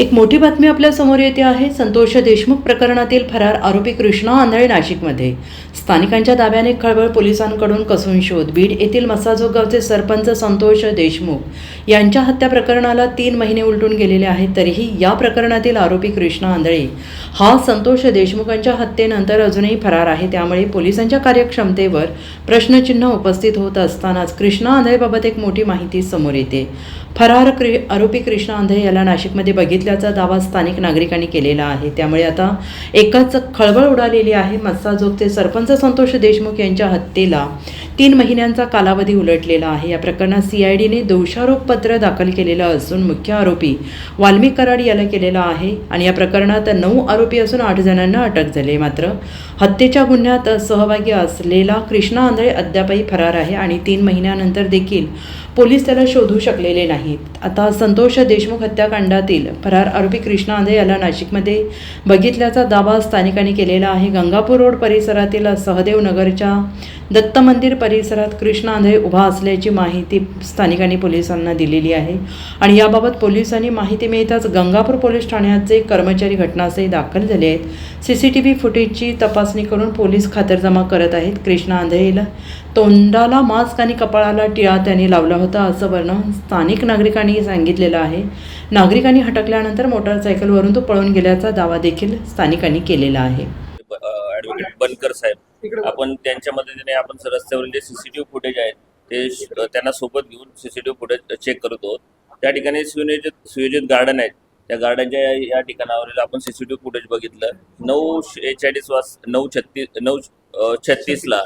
एक मोठी बातमी आपल्यासमोर येते आहे. संतोष देशमुख प्रकरणातील फरार आरोपी कृष्णा आंधळे नाशिकमध्ये. स्थानिकांच्या दाव्याने खळबळ पोलिसांकडून कसून शोध. बीड येथील मसाजो गावचे सरपंच संतोष देशमुख यांच्या हत्या प्रकरणाला तीन महिने उलटून गेलेले आहेत. तरीही या प्रकरणातील आरोपी कृष्णा आंधळे हा संतोष देशमुखांच्या हत्येनंतर अजूनही फरार आहे. त्यामुळे पोलिसांच्या कार्यक्षमतेवर प्रश्नचिन्ह उपस्थित होत असतानाच कृष्णा आंधळेबाबत एक मोठी माहिती समोर येते. फरार क्रि आरोपी कृष्णा आंधळे याला नाशिकमध्ये घेतल्याचा दावा स्थानिक नागरिकांनी केलेला आहे. त्यामुळे आता एकच खळबळ उडालेली आहे. मस्साजोगचे सरपंच संतोष देशमुख यांच्या हत्येला तीन महिन्यांचा कालावधी उलटलेला आहे. या प्रकरणात सीआयडीने दोषारोपपत्र दाखल केलेलं असून मुख्य आरोपी वाल्मिक कराड याला केलेला आहे आणि या प्रकरणात नऊ आरोपी असून आठ जणांना अटक झाली मात्र हत्येच्या गुन्ह्यात सहभागी असलेला कृष्णा आंधळे अद्यापही फरार आहे आणि तीन महिन्यानंतर देखील पोलीस त्याला शोधू शकलेले नाहीत. आता संतोष देशमुख हत्याकांडातील फरार आरोपी कृष्णा आंधळे याला नाशिकमध्ये बघितल्याचा दावा स्थानिकांनी केलेला आहे. गंगापूर रोड परिसरातील सहदेव नगरच्या दत्त मंदिर परिसरात कृष्णा आंधळे उभा असल्याची माहिती स्थानिकांनी पोलिसांना दिलेली आहे. आणि याबाबत पोलिसांनी माहिती मिळताच गंगापूर पोलीस ठाण्याचे कर्मचारी घटनास्थळी दाखल झाले आहेत. सी सी टी व्ही फुटेजची तपासणी करून पोलीस खातरजमा करत आहेत. कृष्णा आंधळेला तोंडाला मास्क आणि कपाळाला टिळा त्यांनी लावला होता असं वर्णन स्थानिक नागरिकांनी सांगितलेलं आहे. नागरिकांनी हटकल्यानंतर मोटारसायकलवरून तो पळून गेल्याचा दावा देखील स्थानिकांनी केलेला आहे. बनकर साहेब. आपण त्यांच्या मदतीने आपण रस्त्यावरील जे सीसीटीव्ही फुटेज आहेत ते त्यांना सोबत घेऊन सीसीटीव्ही फुटेज चेक करत आहोत. त्या ठिकाणी सुयोजित सुयोजित गार्डन आहेत. त्या गार्डनच्या या- ठिकाणावरील आपण सीसीटीव्ही फुटेज बघितलं. नऊ एचाळीस वाज नऊ छत्तीस नऊ छत्तीसला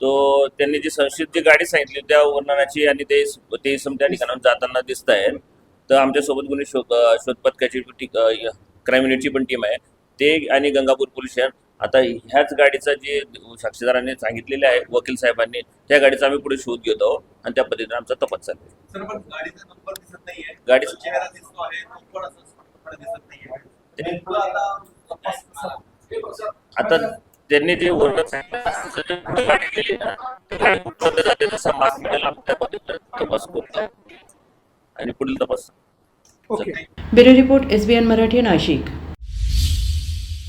तो त्यांनी जी संशयित जी गाडी सांगितली त्या वर्णनाची आणि ते ते सम त्या ठिकाणावर जाताना दिसत आहेत. तर आमच्यासोबत गुन्हे शोध शोधपथकाची शोध पथकाची क्राईम युनिटची पण टीम आहे. ते आणि गंगापूर पोलीस आता ह्याच गाडीचा जे साक्षीदारांनी सांगितलेले आहे वकील साहेबांनी त्या गाडीचा आम्ही पुढे शोध घेत आहोत आणि त्या पद्धतीने आमचा तपास चालू आहे. सर पण गाडीचा नंबर दिसत नाहीये. गाडी- चेहरा दिसतो आहे तो पण असं स्पष्टपणे दिसत नाहीये. नेमकं आता त्यांनी जे तपास करतो आणि पुढील तपास okay. Bureau report S B N Marathi Nashik.